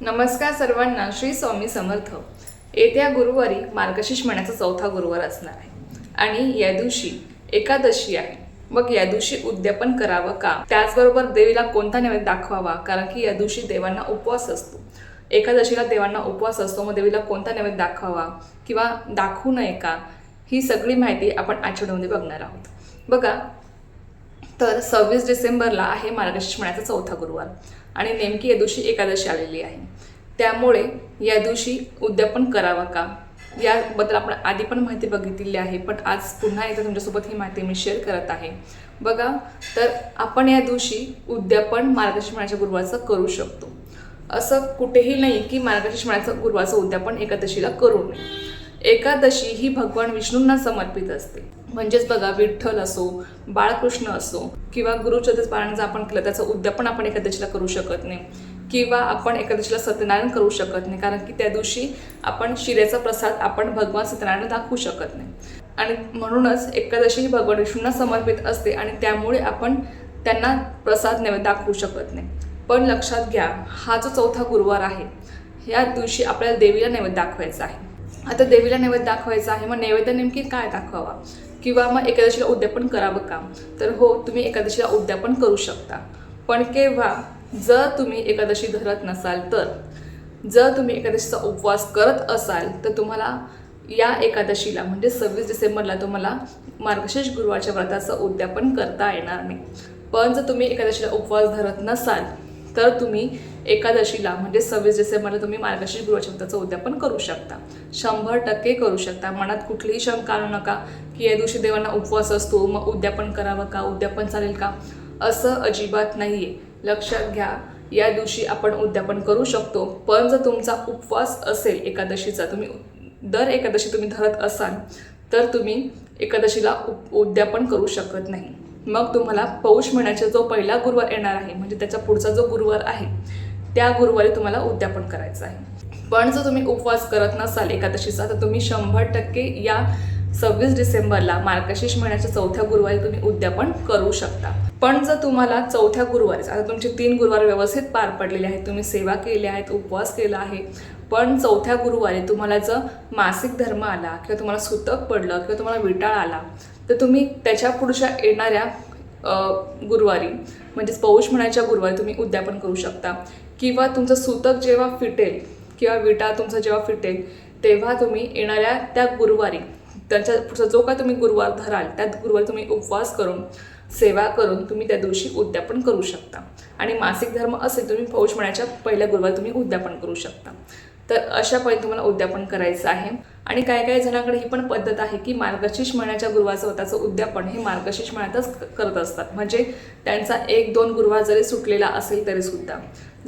नमस्कार सर्वांना श्री स्वामी समर्थ. येत्या गुरुवारी मार्गशीर्ष महिन्याचा चौथा गुरुवार असणार आहे. आणि या दिवशी एकादशी आहे. मग या दिवशी उद्यापन करावं का? त्याचबरोबर देवीला कोणता नैवेद्य दाखवावा? कारण की या दिवशी देवांना उपवास असतो. एकादशीला देवांना उपवास असतो. मग देवीला कोणता नैवेद्य दाखवावा? किंवा दाखवू नये का? ही सगळी माहिती आपण आठवड्यामध्ये बघणार आहोत. बघा तर सव्वीस डिसेंबरला आहे मार्गशीर्ष महिन्याचा चौथा गुरुवार. आणि नेमकी या दिवशी एकादशी आलेली आहे. त्यामुळे या दिवशी उद्यापन करावं का? याबद्दल आपण आधी पण माहिती बघितलेली आहे पण आज पुन्हा एकदा तुमच्यासोबत ही माहिती मी शेअर करत आहे. बघा तर आपण या दिवशी उद्यापन मार्गशीर्ष महिन्याच्या गुरुवारचं करू शकतो. असं कुठेही नाही की मार्गशीर्ष महिन्याचं गुरुवारचं उद्यापन एकादशीला करू नये. एकादशी ही भगवान विष्णूंना समर्पित असते. म्हणजेच बघा विठ्ठल असो बाळकृष्ण असो किंवा गुरुचरित्र पारायण आपण केलं त्याचं उद्यापन आपण एकादशीला करू शकत नाही. किंवा आपण एकादशीला सत्यनारायण करू शकत नाही कारण की त्या दिवशी आपण शिरेचा प्रसाद आपण भगवान सत्यनारायण दाखवू शकत नाही. आणि म्हणूनच एकादशी ही भगवान विष्णूंना समर्पित असते आणि त्यामुळे आपण त्यांना प्रसाद नैवेद्य दाखवू शकत नाही. पण लक्षात घ्या हा जो चौथा गुरुवार आहे या दिवशी आपल्याला देवीला नैवेद्य दाखवायचा आहे. आता देवीला नैवेद्य दाखवायचा आहे मग नैवेद्य नेमकी काय दाखवावा? किंवा मग एकादशीला उद्यापन करावं का? तर हो तुम्ही एकादशीला उद्यापन करू शकता. पण केव्हा जर तुम्ही एकादशी धरत नसाल तर जर तुम्ही एकादशीचा उपवास करत असाल तर तुम्हाला या एकादशीला म्हणजे सव्वीस डिसेंबरला तुम्हाला मार्गशीर्ष गुरुवारच्या व्रताचं उद्यापन करता येणार नाही. पण जर तुम्ही एकादशीला उपवास धरत नसाल तर तुम्ही एकादशीला म्हणजे सव्वीस डिसेंबरला तुम्ही मार्गशीर्ष गृहशब्दाचं उद्यापन करू शकता. शंभर टक्के करू शकता. मनात कुठलीही शंका आणू नका की या दिवशी देवांना उपवास असतो मग उद्यापन करावं का उद्यापन चालेल का? असं अजिबात नाही आहे लक्षात घ्या या दिवशी आपण उद्यापन करू शकतो. पण जर तुमचा उपवास असेल एकादशीचा तुम्ही दर एकादशी तुम्ही धरत असाल तर तुम्ही एकादशीला उप उद्यापन करू शकत नाही. मग तुम्हाला पौष महिन्याचा जो पहिला गुरुवार येणार आहे म्हणजे त्याच्या पुढचा जो गुरुवार आहे त्या गुरुवारी तुम्हाला उद्यापन करायचं आहे. पण जर तुम्ही उपवास करत नसाल एकादशीचा तर तुम्ही शंभर टक्के या सव्वीस डिसेंबरला मार्गशीर्ष महिन्याच्या चौथ्या गुरुवारी तुम्ही उद्यापन करू शकता. पण जर तुम्हाला चौथ्या गुरुवारी आता तुमचे तीन गुरुवार व्यवस्थित पार पडलेले आहेत तुम्ही सेवा केल्या आहेत उपवास केला आहे पण चौथ्या गुरुवारी तुम्हाला जर मासिक धर्म आला किंवा तुम्हाला सुतक पडलं किंवा तुम्हाला विटाळ आला तर तुम्ही त्याच्या पुढच्या येणाऱ्या गुरुवारी म्हणजेच पौष महिन्याच्या गुरुवारी तुम्ही उद्यापन करू शकता. किंवा तुमचं सुतक जेव्हा फिटेल किंवा विटा तुमचा जेव्हा फिटेल तेव्हा तुम्ही येणाऱ्या त्या गुरुवारी त्यांच्या पुढचा जो काय तुम्ही गुरुवार धराल त्या गुरुवारी तुम्ही उपवास करून सेवा करून तुम्ही त्या दिवशी उद्यापन करू शकता. आणि मासिक धर्म असेल तुम्ही पौष महिन्याच्या पहिल्या गुरुवारी तुम्ही उद्यापन करू शकता. तर अशा पद्धतीने तुम्हाला उद्यापन करायचं आहे. आणि काही काही जणांकडे ही पण पद्धत आहे की मार्गशीर्ष महिन्याच्या गुरुवाचं स्वतःचं उद्यापन हे मार्गशीर्ष महिन्यातच करत असतात. म्हणजे त्यांचा एक दोन गुरुवार जरी सुटलेला असेल तरी सुद्धा.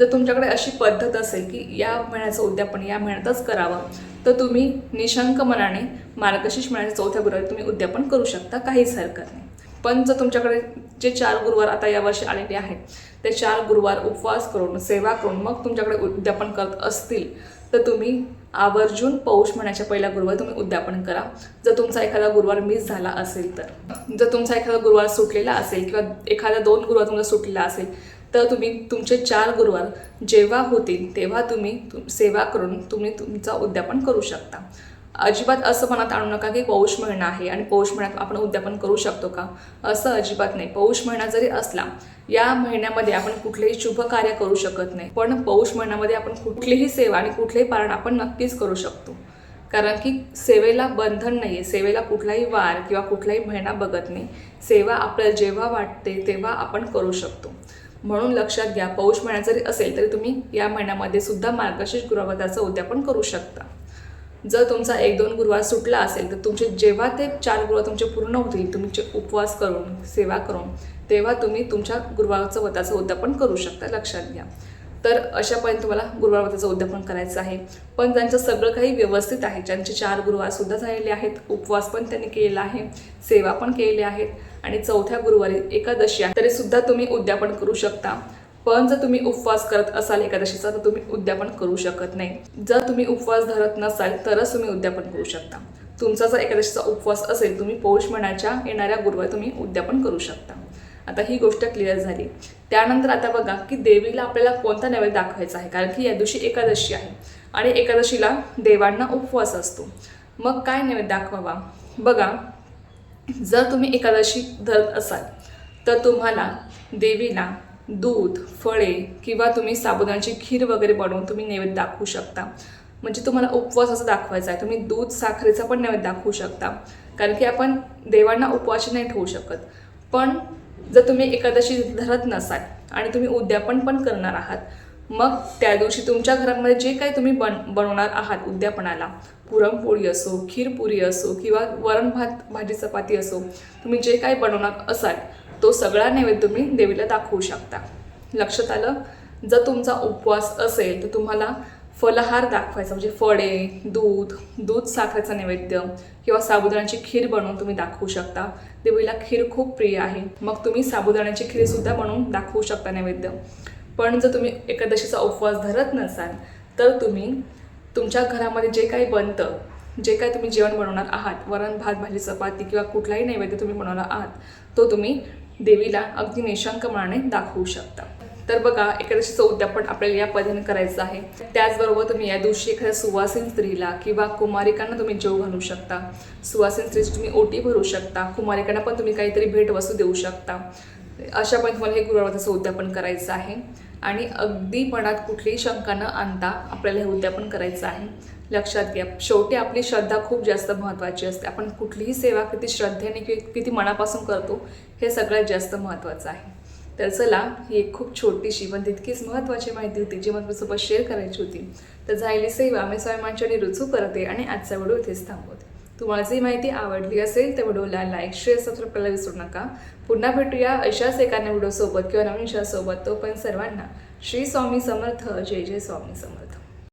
जर तुमच्याकडे अशी पद्धत असेल की या महिन्याचं उद्यापन या महिन्यातच करावं तर तुम्ही निशंक मनाने मार्गशीर्ष महिन्याच्या चौथ्या गुरुवारी तुम्ही उद्यापन करू शकता काहीच हरकत नाही. पण जर तुमच्याकडे जे चार गुरुवार आता यावर्षी आलेले आहेत ते चार गुरुवार उपवास करून सेवा करून मग तुमच्याकडे उद्यापन करत असतील तर तुम्ही आवर्जून पौष महिन्याच्या पहिल्या गुरुवार तुम्ही उद्यापन करा. जर तुमचा एखादा गुरुवार मिस झाला असेल तर. जर तुमचा एखादा गुरुवार सुटलेला असेल किंवा एखादा दोन गुरुवार तुमचा सुटलेला असेल तर तुम्ही तुमचे चार गुरुवार जेव्हा होतील तेव्हा तुम्ही तुम- सेवा करून तुम्ही तुमचा उद्यापन करू शकता. अजिबात असं मनात आणू नका की पौष महिना आहे आणि पौष महिन्यात आपण उद्यापन करू शकतो का? असं अजिबात नाही. पौष महिना जरी असला या महिन्यामध्ये आपण कुठलेही शुभ कार्य करू शकत नाही. पण पौष महिन्यामध्ये आपण कुठलीही सेवा आणि कुठलेही पारण आपण नक्कीच करू शकतो. कारण की सेवेला बंधन नाही आहे सेवेला कुठलाही वार किंवा कुठलाही महिना बघत नाही. सेवा आपल्याला जेव्हा वाटते तेव्हा आपण करू शकतो. म्हणून लक्षात घ्या पौष महिना जरी असेल तरी तुम्ही या महिन्यामध्ये सुद्धा मार्गशीर्ष गुरुवाराचं उद्यापन करू शकता. जर तुमचा एक दोन गुरुवार सुटला असेल तर तुमचे जेव्हा ते चार गुरुवार तुमचे पूर्ण होतील तुमचे उपवास करून सेवा करून तेव्हा तुम्ही तुमच्या गुरुवारचं व्रताचं उद्यापन करू शकता लक्षात घ्या. तर अशा पद्धतीने तुम्हाला गुरुवार व्रताचं उद्यापन करायचं आहे. पण ज्यांचं सगळं काही व्यवस्थित आहे ज्यांचे चार गुरुवारसुद्धा झालेले आहेत उपवास पण त्यांनी केलेला आहे सेवा पण केलेल्या आहेत आणि चौथ्या गुरुवारी एकादशी आहे तरीसुद्धा तुम्ही उद्यापन करू शकता. पण जर तुम्ही उपवास करत असाल एकादशीचा तर तुम्ही उद्यापन करू शकत नाही. जर तुम्ही उपवास धरत नसाल तरच तुम्ही उद्यापन करू शकता. तुमचा जर एकादशीचा उपवास असेल तुम्ही पौष महिन्याच्या येणाऱ्या गुरुवारी तुम्ही उद्यापन करू शकता. आता ही गोष्ट क्लिअर झाली. त्यानंतर आता बघा की देवीला आपल्याला कोणता नैवेद्य दाखवायचा आहे? कारण की या दिवशी एकादशी आहे आणि एकादशीला देवांना उपवास असतो. मग काय नैवेद्य दाखवावा? बघा जर तुम्ही एकादशी धरत असाल तर तुम्हाला देवीला दूध फळे किंवा तुम्ही साबुदाण्याची खीर वगैरे बनवून तुम्ही नैवेद्य दाखवू शकता. म्हणजे तुम्हाला उपवास असं दाखवायचा आहे. तुम्ही दूध साखरेचा पण नैवेद्य दाखवू शकता. कारण की आपण देवांना उपवास नाही ठेवू शकत. पण जर तुम्ही एकादशी धरत नसाल आणि तुम्ही उद्यापन पण करणार आहात मग त्या दिवशी तुमच्या घरामध्ये जे काही तुम्ही बन बनवणार आहात उद्यापनाला पुरणपोळी असो खीरपुरी असो किंवा वरण भात भाजी चपाती असो तुम्ही जे काही बनवणार असाल तो सगळा नैवेद्य तुम्ही देवीला दाखवू शकता. लक्षात आलं? जर तुमचा उपवास असेल तर तुम्हाला फलहार दाखवायचा म्हणजे फळे दूध दूध साखरेचा नैवेद्य किंवा साबुदाण्याची खीर बनवून तुम्ही दाखवू शकता. देवीला खीर खूप प्रिय आहे. मग तुम्ही साबुदाण्याची खीरसुद्धा बनवून दाखवू शकता नैवेद्य. पण जर तुम्ही एकादशीचा उपवास धरत नसाल तर तुम्ही तुमच्या घरामध्ये जे काही बनतं जे काय तुम्ही जेवण बनवणार आहात वरण भात भाजी चपाती किंवा कुठलाही नैवेद्य तुम्ही बनवणार आहात तो तुम्ही देवीला अगदी निशंकपणाने दाखवू शकता. तर बघा एकादशीचं उद्यापन आपल्याला या पद्धतीने करायचं आहे. त्याचबरोबर तुम्ही या दिवशी एखाद्या सुवासीन स्त्रीला किंवा कुमारिकांना तुम्ही जेव घालू शकता. सुवासीन स्त्रीची तुम्ही ओटी भरू शकता. कुमारिकांना पण तुम्ही काहीतरी भेटवस्तू देऊ शकता. अशा पण तुम्हाला हे गुरुवारचं उद्यापन करायचं आहे. आणि अगदी मनात कुठलीही शंका न आणता आपल्याला हे उद्यापन करायचं आहे. लक्षात घ्या शेवटी आपली श्रद्धा खूप जास्त महत्त्वाची असते. आपण कुठलीही सेवा किती श्रद्धेने कि किती मनापासून करतो हे सगळ्यात जास्त महत्त्वाचं आहे. तर चला ही एक खूप छोटीशी पण तितकीच महत्त्वाची माहिती होती जी मला सोबत शेअर करायची होती. तर झालेली सेवा मी स्वयंमांच्याने रुजू करते आणि आजचा व्हिडिओ इथेच थांबवते. तुम्हाला जी माहिती आवडली असेल तर व्हिडिओला लाईक शेअर सबस्क्राईब करायला विसरू नका. पुन्हा भेटूया अशाच एका व्हिडिओसोबत किंवा नवीन विषयासोबत पण सर्वांना. श्री स्वामी समर्थ. जय जय स्वामी समर्थ.